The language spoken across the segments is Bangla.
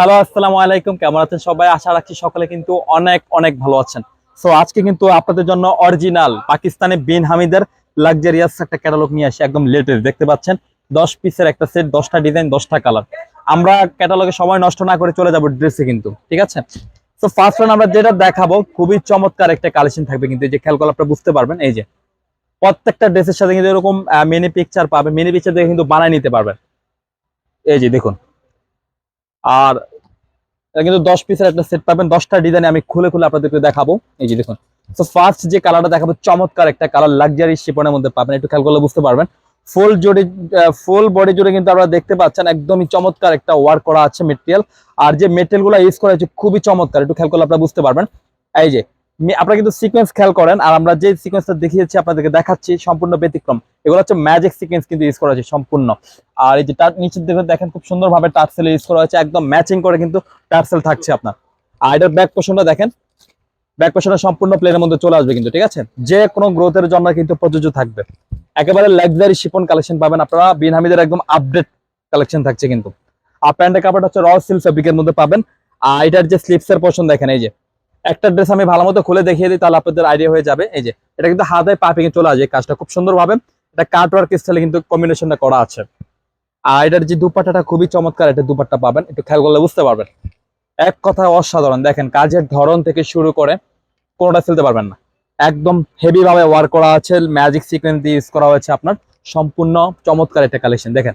হ্যালো, আসসালামু আলাইকুম। কেমন আছেন সবাই? আশা রাখছি সকলে কিন্তু অনেক অনেক ভালো আছেন। সো আজকে কিন্তু আপনাদের জন্য অরিজিনাল পাকিস্তানি বিন হামিদের লাক্সারিয়াস একটা ক্যাটালগ নিয়ে আসি, একদম লেটেস্ট দেখতে পাচ্ছেন? দশ পিসের একটা সেট দশটা ডিজাইন দশটা কালার আমরা ক্যাটালগে সময় নষ্ট না করে চলে যাব ড্রেসে কিন্তু, ঠিক আছে? তো ফার্স্ট ওয়ান আমরা যেটা দেখাবো, খুবই চমৎকার একটা কালেকশন থাকবে কিন্তু, এই যে খেয়াল করলে আপনারা বুঝতে পারবেন, এই যে। প্রত্যেকটা ড্রেসের সাথে কিন্তু এরকম মিনি পিকচার পাবে মিনি পিকচার দেখে কিন্তু বানায় নিতে পারবেন। এই যে দেখুন। আর কিন্তু দশ পিসের একটা সেট পাবেন। দশটা ডিজাইন আমি খুলে খুলে আপনাদেরকে দেখাবো। এই যে দেখুন। তো ফার্স্ট যে কালারটা দেখাবো, চমৎকার একটা কালার লাক্সারি শিপনের মধ্যে পাবেন। একটু খেয়াল করলে বুঝতে পারবেন। ফুল জুড়ে ফুল বডি জুড়ে কিন্তু আপনারা দেখতে পাচ্ছেন। একদমই চমৎকার একটা ওয়ার্ক করা আছে মেটেরিয়াল আর যে মেটেরিয়ালগুলো ইউজ করা হয়েছে, খুবই চমৎকার। একটু খেয়াল করলে আপনারা বুঝতে পারবেন। এই যে আপনারা কিন্তু সিকোয়েন্স খেয়াল করেন, আর আমরা যে সিকোয়েন্সটা দেখিয়েছি, আপনাদেরকে দেখাচ্ছি, সম্পূর্ণ ব্যতিক্রম। এগুলো হচ্ছে ম্যাজিক সিকোয়েন্স কিন্তু ইউজ করা হয়েছে, সম্পূর্ণ। আর এই যে তার নিচের দিকে দেখেন, খুব সুন্দরভাবে টার্সেল ইউজ করা হয়েছে, একদম ম্যাচিং করে কিন্তু টার্সেল থাকছে আপনার। আর এটার ব্যাক পোর্শনটা দেখেন ব্যাক পোর্শনটা সম্পূর্ণ প্লেনের মধ্যে চলে আসবে কিন্তু, ঠিক আছে? যে কোনো গ্রোথের জন্য কিন্তু প্রযোজ্য থাকবে। একেবারে লাক্সারি শিপন কালেকশন পাবেন আপনারা, বিন হামিদের একদম আপডেট কালেকশন থাকছে কিন্তু। আর প্যান্টের কাপড়টা হচ্ছে র সিল্ক ফেব্রিকের মধ্যে পাবেন। আর এটার যে স্লিপসের পোর্শন দেখেন, এই যে। একটা ড্রেস আমি ভালো মতো খুলে দেখিয়ে দিই, তাহলে আপনাদের আইডিয়া হয়ে যাবে। এই যে, এটা কিন্তু হাতে পাপিং চলে আসে কাজটা খুব সুন্দরভাবে। এটা কাট ওয়ার্ক স্টাইলে কিন্তু কম্বিনেশনটা করা আছে। আর এটার যে দুপাট্টাটা খুবই চমৎকার, এটা দুপাট্টা পাবেন। একটু খেয়াল করলে বুঝতে পারবেন। এক কথায় অসাধারণ। দেখেন, কাজের ধরন থেকে শুরু করে কোনোটা ফেলতে পারবেন না। একদম হেভি ভাবে ওয়ার্ক করা আছে ম্যাজিক সিকোয়েন্স দিয়ে ইউজ করা হয়েছে আপনার। সম্পূর্ণ চমৎকার একটা কালেকশন দেখেন,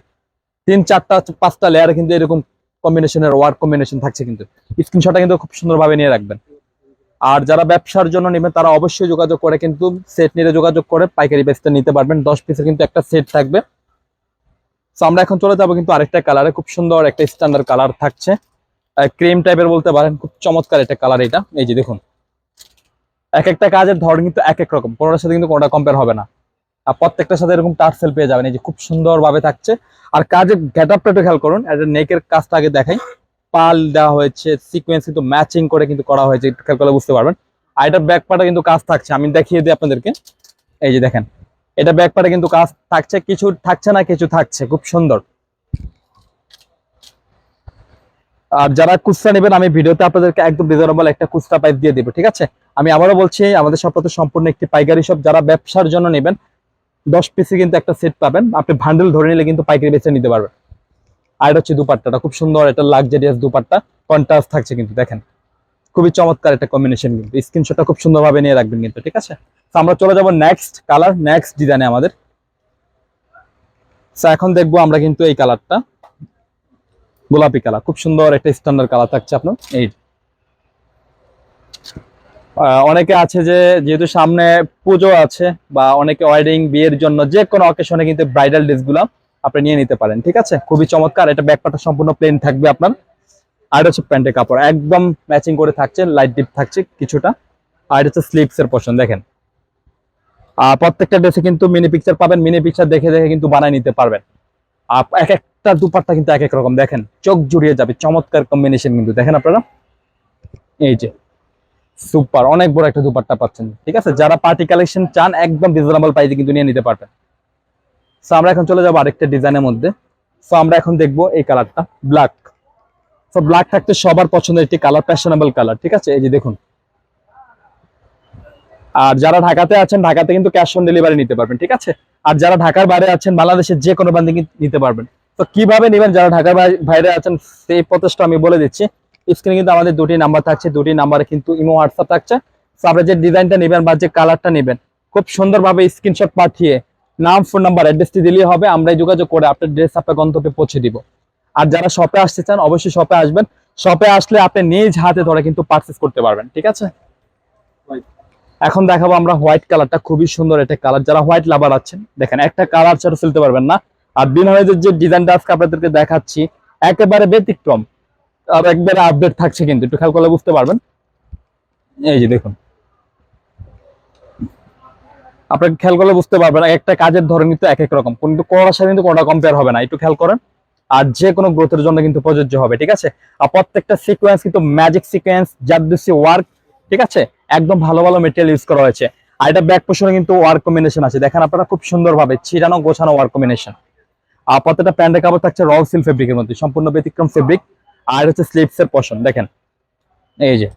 তিন, চারটা, পাঁচটা লেয়ারে কিন্তু এরকম কম্বিনেশনের ওয়ার্ক কম্বিনেশন থাকছে কিন্তু। স্ক্রিনশটটা কিন্তু খুব সুন্দরভাবে নিয়ে রাখবেন। আর যারা ব্যবসার জন্য নেবেন, তারা অবশ্যই যোগাযোগ করে কিন্তু সেট নিয়ে যোগাযোগ করে পাইকারি বেচতে নিতে পারবেন। দশ পিসের কিন্তু একটা সেট থাকবে। তো আমরা এখন চলে যাব কিন্তু আরেকটা কালারে খুব সুন্দর একটা স্ট্যান্ডার্ড কালার থাকছে। ক্রিম টাইপের বলতে পারেন, খুব চমৎকার একটা কালার এটা। এই যে দেখুন। এক একটা কাজের ধরন কিন্তু এক এক রকম। কোনোটার সাথে কিন্তু কোনোটা কম্পেয়ার হবে না। আর প্রত্যেকটার সাথে এরকম টার্সেল পেয়ে যাবেন। এই যে খুব সুন্দর ভাবে থাকছে। আর কাজের গেট আপটা একটু খেয়াল করুন এটা নেকের কাজটা আগে দেখাই। পাল দেওয়া হয়েছে সিকোয়েন্স কিন্তু ম্যাচিং করে কিন্তু করা হয়েছে, খেয়াল করলে বুঝতে পারবেন। আর এটা ব্যাক পাটা কিন্তু কাজ থাকছে, আমি দেখিয়ে দিই আপনাদেরকে। এই যে দেখেন, এটা ব্যাক কিন্তু কাজ থাকছে, কিছু থাকছে না, কিছু থাকছে, খুব সুন্দর। আর যারা কুস্তা নেবেন, আমি ভিডিওতে আপনাদেরকে একদম রিজনেবল একটা কুস্তা পাইপ দিয়ে দিব, ঠিক আছে? আমি আবারও বলছি, আমাদের সপ্তাহে সম্পূর্ণ একটি পাইকারি শপ যারা ব্যবসার জন্য নেবেন, দশ পিসে কিন্তু একটা সেট পাবেন। আপনি ভান্ডেল ধরে নিলে কিন্তু পাইকারি বেচে নিতে পারবেন। আর এটা হচ্ছে দুপাট্টাটা, খুব সুন্দর একটা লাক্সারিয়াস দুপাট্টা। কন্ট্রাস্ট থাকছে কিন্তু, দেখেন। খুবই চমৎকার একটা কম্বিনেশন কিন্তু। স্ক্রিনশটটা খুব সুন্দরভাবে নিয়ে রাখবেন কিন্তু, ঠিক আছে? তো আমরা চলে যাব নেক্সট কালার নেক্সট ডিজাইনে আমাদের। এখন দেখব আমরা কিন্তু এই কালারটা গোলাপি কালার খুব সুন্দর একটা স্ট্যান্ডার্ড কালার থাকছে আপনার। এই অনেকে আছে যে, যেহেতু সামনে পুজো আছে বা অনেকে ওয়েডিং বিয়ের জন্য যে কোনো অকেশনে কিন্তু ব্রাইডাল ড্রেসগুলো আপনি নিয়ে নিতে পারেন, ঠিক আছে? খুবই চমৎকার, এটা ব্যাকপাটা সম্পূর্ণ প্লেন থাকবে আপনার। আর হচ্ছে প্যান্টের কাপড়, একদম ম্যাচিং করে থাকছে লাইট ডিপ থাকছে কিছুটা। আর হচ্ছে স্লিপস এর পোর্শন দেখেন। আর প্রত্যেকটা ড্রেসে কিন্তু মিনি পিকচার পাবেন মিনি পিকচার দেখে দেখে কিন্তু বানায় নিতে পারবেন। আর এক একটা দুপাট্টা কিন্তু এক এক রকম, দেখেন, চোখ জুড়িয়ে যাবে, চমৎকার কম্বিনেশন কিন্তু, দেখেন আপনারা? এই যে সুপার অনেক বড় একটা দুপাট্টা পাচ্ছেন, ঠিক আছে? যারা পার্টি কালেকশন চান, একদম রিজনেবল প্রাইসে কিন্তু নিয়ে নিতে পারবেন। সো আমরা এখন চলে যাব আরেকটা ডিজাইনের মধ্যে। সো আমরা এখন দেখব এই কালারটা ব্ল্যাক তো ব্ল্যাক থাকতে সবার পছন্দের একটি কালার ফ্যাশনেবল কালার ঠিক আছে? এই যে দেখুন। আর যারা ঢাকাতে আছেন, ঢাকাতে কিন্তু ক্যাশ অন ডেলিভারি নিতে পারবেন, ঠিক আছে? আর যারা ঢাকার বাইরে আছেন, বাংলাদেশের যে কোনো বান্ধে নিতে পারবেন। তো কীভাবে নেবেন? যারা ঢাকার বাই- বাইরে আছেন, সেই প্রচেষ্টা আমি বলে দিচ্ছি। স্ক্রিনে কিন্তু আমাদের দুটি নাম্বার থাকছে, দুটি নাম্বারে কিন্তু ইমো হোয়াটসঅ্যাপ থাকছে। তো আপনি যে ডিজাইনটা নেবেন বা যে কালারটা নেবেন, খুব সুন্দরভাবে স্ক্রিনশট পাঠিয়ে নাম, ফোন নাম্বার অ্যাড্রেসটি দিলেই হবে। আমরাই যোগাযোগ করে আপনার ড্রেস আপনার গন্তব্যে পৌঁছে দিব। আর যারা শপে আসতে চান, অবশ্যই শপে আসবেন। শপে আসলে আপনি নিজ হাতে ধরে কিন্তু পারচেস করতে পারবেন, ঠিক আছে? এখন দেখাবো আমরা হোয়াইট কালারটা খুবই সুন্দর একটা কালার যারা হোয়াইট লাভার আছেন, দেখেন, একটা কালার ছাড়া ফেলতে পারবেন না। আর বিন হামিদের যে ডিজাইনটা আজকে আপনাদেরকে দেখাচ্ছি, একেবারে ব্যতিক্রম। আর একবারে আপডেট থাকছে কিন্তু। একটু খেয়াল করলে বুঝতে পারবেন। এই যে দেখুন। আপনাকে খেয়াল করলে বুঝতে পারবেন, একটা কাজের ধরন কিন্তু এক এক রকম। কিন্তু কোনোটার সাথে কিন্তু কোনোটা কম্পেয়ার হবে না, একটু খেয়াল করেন। আর যে কোনো গ্রোথের জন্য কিন্তু প্রযোজ্য হবে, ঠিক আছে? আর প্রত্যেকটা সিকোয়েন্স কিন্তু ম্যাজিক সিকোয়েন্স জারদুসি ওয়ার্ক ঠিক আছে? একদম ভালো ভালো মেটেরিয়াল ইউজ করা হয়েছে। আর এটা ব্যাক পোষণে কিন্তু ওয়ার্ক কম্বিনেশন আছে। দেখেন আপনারা খুব সুন্দরভাবে ছিটানো গোছানো ওয়ার্ক কম্বিনেশন আর প্রত্যেকটা প্যান্টের কাপড় থাকছে র সিল ফেব্রিকের মধ্যে, সম্পূর্ণ ব্যতিক্রম ফেব্রিক আর হচ্ছে স্লিপস এর পশন দেখেন। এই যে।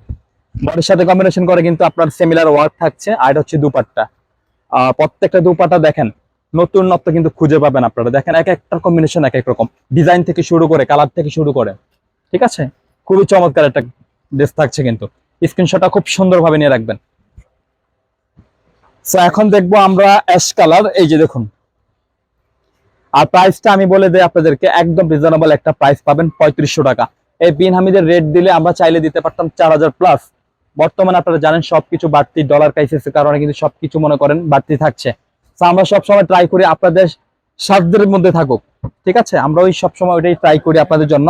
বডির সাথে কম্বিনেশন করে কিন্তু আপনার সিমিলার ওয়ার্ক থাকছে। আর এটা হচ্ছে দুপাট্টা। প্রত্যেকটা দুপাট্টা দেখেন, নতুন নত্ব কিন্তু খুঁজে পাবেন আপনারা। দেখেন এক একটা কম্বিনেশন এক এক রকম। ডিজাইন থেকে শুরু করে কালার থেকে শুরু করে। ঠিক আছে? খুবই চমৎকার একটা ড্রেস থাকছে কিন্তু। স্ক্রিনশটটা খুব সুন্দরভাবে নিয়ে রাখবেন। তো এখন দেখব আমরা অ্যাশ কালার এই যে দেখুন। আর প্রাইসটা আমি বলে দিই আপনাদেরকে, একদম রিজনেবল একটা প্রাইস পাবেন পঁয়ত্রিশশো টাকা। এই বিন হামিদের রেট দিলে আমরা চাইলে দিতে পারতাম চার হাজার প্লাস বর্তমানে আপনারা জানেন সবকিছু বাড়তি ডলার ক্রাইসিসের কারণে কিন্তু সবকিছু মনে করেন বাড়তি থাকছে। তো আমরা সবসময় ট্রাই করি আপনাদের সাধ্যের মধ্যে থাকুক। ঠিক আছে? আমরা ওই সবসময় ওইটাই ট্রাই করি আপনাদের জন্য।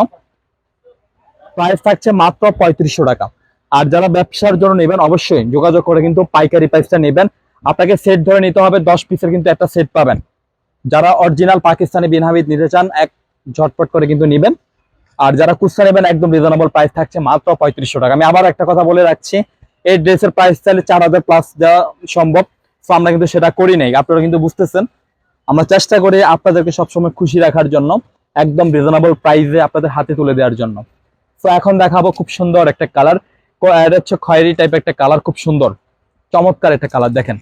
প্রাইস থাকছে মাত্র পঁয়ত্রিশশো টাকা। আর যারা ব্যবসার জন্য নেবেন, অবশ্যই যোগাযোগ করে কিন্তু পাইকারি প্রাইসটা নেবেন। আপনাকে সেট ধরে নিতে হবে, দশ পিসের কিন্তু একটা সেট পাবেন। যারা অরিজিনাল পাকিস্তানি বিন হামিদ নিতে চান, এক ঝটপট করে কিন্তু নেবেন। আর যারা কুস্তা নেবেন, একদম রিজনেবল প্রাইস থাকছে মাত্র পঁয়ত্রিশশো টাকা। আমি আবার একটা কথা বলে রাখছি, এই ড্রেসের প্রাইস চাইলে চার হাজার প্লাস দেওয়া সম্ভব। তো আমরা কিন্তু সেটা করি নাই। আপনারা কিন্তু বুঝতেছেন। আমরা চেষ্টা করি আপনাদেরকে সবসময় খুশি রাখার জন্য, একদম রিজনেবল প্রাইসে আপনাদের হাতে তুলে দেওয়ার জন্য। তো এখন দেখাবো খুব সুন্দর একটা কালার হচ্ছে খয়েরি টাইপ একটা কালার খুব সুন্দর। চমৎকার একটা কালার দেখেন।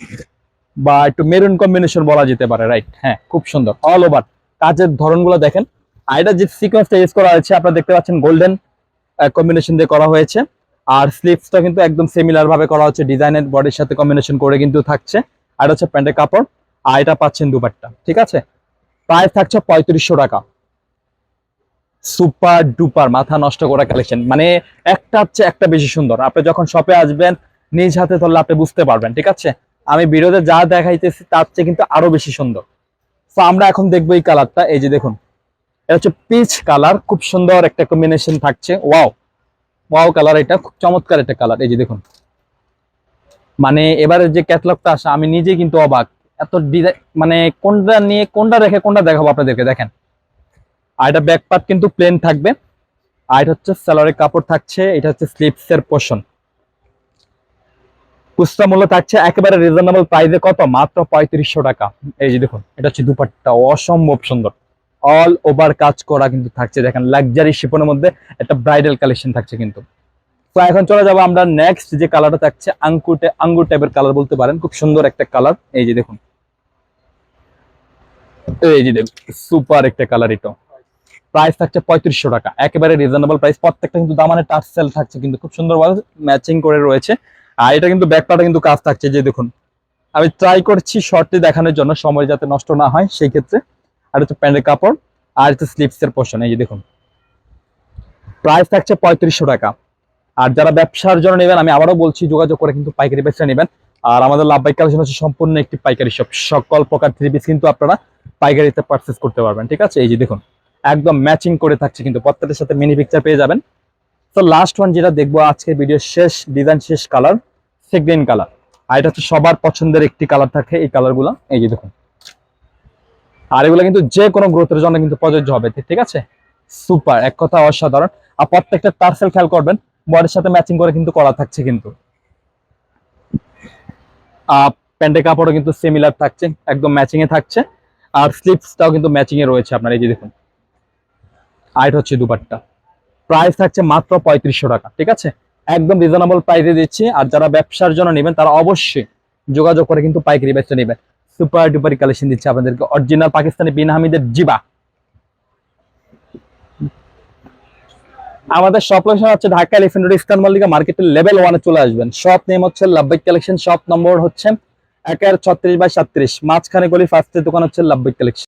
বা একটু মেরুন কম্বিনেশন বলা যেতে পারে রাইট হ্যাঁ খুব সুন্দর। অল ওভার কাজের ধরনগুলো দেখেন। এটা যে সিকোয়েন্সটা ইউজ করা হয়েছে, আপনারা দেখতে পাচ্ছেন গোল্ডেন কম্বিনেশন দিয়ে করা হয়েছে। আর স্লিভসটা কিন্তু একদম সিমিলার ভাবে করা হচ্ছে ডিজাইনের বডির সাথে কম্বিনেশন করে কিন্তু থাকছে। আর হচ্ছে প্যান্টের কাপড়, আর এটা পাচ্ছেন দুপাট্টা, ঠিক আছে? প্রাইস থাকছে পঁয়ত্রিশশো টাকা। সুপার ডুপার মাথা নষ্ট করা কালেকশন মানে একটা হচ্ছে একটা বেশি সুন্দর। আপনি যখন শপে আসবেন, নিজ হাতে ধরলে আপনি বুঝতে পারবেন, ঠিক আছে? আমি ভিডিওতে যা দেখাইতেছি, তার চেয়ে কিন্তু আরও বেশি সুন্দর। তো আমরা এখন দেখব এই কালারটা এই যে দেখুন এটা হচ্ছে পিচ কালার খুব সুন্দর একটা কম্বিনেশন থাকছে। ওয়াও ওয়াও কালার এটা, খুব চমৎকার একটা কালার এই যে দেখুন। মানে এবারে যে ক্যাটলগটা আসে, আমি নিজে কিন্তু অবাক। এত ডিজাইন মানে কোনটা নিয়ে, কোনটা রেখে কোনটা দেখাবো আপনাদেরকে, দেখেন। আর এটা ব্যাক পার্ট কিন্তু প্লেন থাকবে। আর এটা হচ্ছে স্যালারের কাপড় থাকছে, এটা হচ্ছে স্লিপস এর পোর্শন খুচরা মূল্য থাকছে একেবারে রিজনেবল প্রাইসে কত? মাত্র পঁয়ত্রিশশো টাকা। এই যে দেখুন, এটা হচ্ছে দুপাট্টা। অসম্ভব সুন্দর। অল ওভার কাজ করা কিন্তু থাকছে। দেখেন লাক্সারি শিপনের মধ্যে একটা ব্রাইডাল কালেকশন থাকছে কিন্তু। তো এখন চলে যাব আমরা নেক্সট যে কালারটা থাকছে আঙ্কুটে আঙ্গুর টাইপের কালার বলতে পারেন। খুব সুন্দর একটা কালার এই যে দেখুন। এই যে দেখুন সুপার একটা কালার এটা প্রাইস থাকছে পঁয়ত্রিশশো টাকা। একেবারে রিজনেবল প্রাইস প্রত্যেকটা কিন্তু দামানে টার্সেল থাকছে কিন্তু খুব সুন্দরভাবে ম্যাচিং করে রয়েছে। আর এটা কিন্তু ব্যাকপাটা কিন্তু কাজ থাকছে, যে দেখুন। আমি ট্রাই করছি শর্টে দেখানোর জন্য, সময় যাতে নষ্ট না হয়, সেই ক্ষেত্রে আর হচ্ছে প্যান্টের কাপড় আর হচ্ছে স্লিপস এর পোর্শন এই যে দেখুন। প্রাইস থাকছে পঁয়ত্রিশশো টাকা। আর যারা ব্যবসার জন্য নেবেন, আমি আবারও বলছি, যোগাযোগ করে কিন্তু পাইকারি ব্যবসা নেবেন। আর আমাদের লাভবাই কালেকশন হচ্ছে সম্পূর্ণ একটি পাইকারি শপ সকল প্রকার থ্রি পিস কিন্তু আপনারা পাইকারিতে পারচেস করতে পারবেন, ঠিক আছে? এই যে দেখুন, একদম ম্যাচিং করে থাকছে কিন্তু প্রত্যেকটার সাথে মিনি পিকচার পেয়ে যাবেন। তো লাস্ট ওয়ান যেটা দেখব আজকের ভিডিও শেষ ডিজাইন শেষ কালার সে গ্রিন কালার আর এটা হচ্ছে সবার পছন্দের একটি কালার থাকে, এই কালারগুলো এই যে দেখুন আর এগুলো কিন্তু যে কোনো গ্রোথের জন্য কিন্তু প্রযোজ্য হবে, ঠিক আছে? সুপার, এক কথা অসাধারণ। আর প্রত্যেকটা টার্সেল খেয়াল করবেন, বডির সাথে ম্যাচিং করে কিন্তু করা থাকছে কিন্তু। প্যান্টের কাপড়ও কিন্তু সিমিলার থাকছে, একদম ম্যাচিং এ থাকছে। আর স্লিপসটাও কিন্তু ম্যাচিং এ রয়েছে আপনার, এই যে দেখুন। আর এটা হচ্ছে দুপাট্টা। প্রাইস থাকছে মাত্র পঁয়ত্রিশশো টাকা, ঠিক আছে? একদম রিজনেবল প্রাইসে দিচ্ছি। আর যারা ব্যবসার জন্য নেবেন, তারা অবশ্যই যোগাযোগ করে কিন্তু পাইকারি বেচতে নেবেন। সুপার ডুপার কালেকশন দিচ্ছে আপনাদেরকে। অরিজিনাল পাকিস্তানি বিন হামিদের জিবা। আমাদের সব লোকেশন হচ্ছে Dhaka elephant road eastern Mallika মার্কেটের লেভেল ওয়ানে চলে আসবেন। শপ নেম হচ্ছে লাভবিক কালেকশন শপ নম্বর হচ্ছে একের ছত্রিশ বাই সাত্রিশ। মাঝখানে গলি ফার্স্টের দোকান হচ্ছে লাভবিক কালেকশন।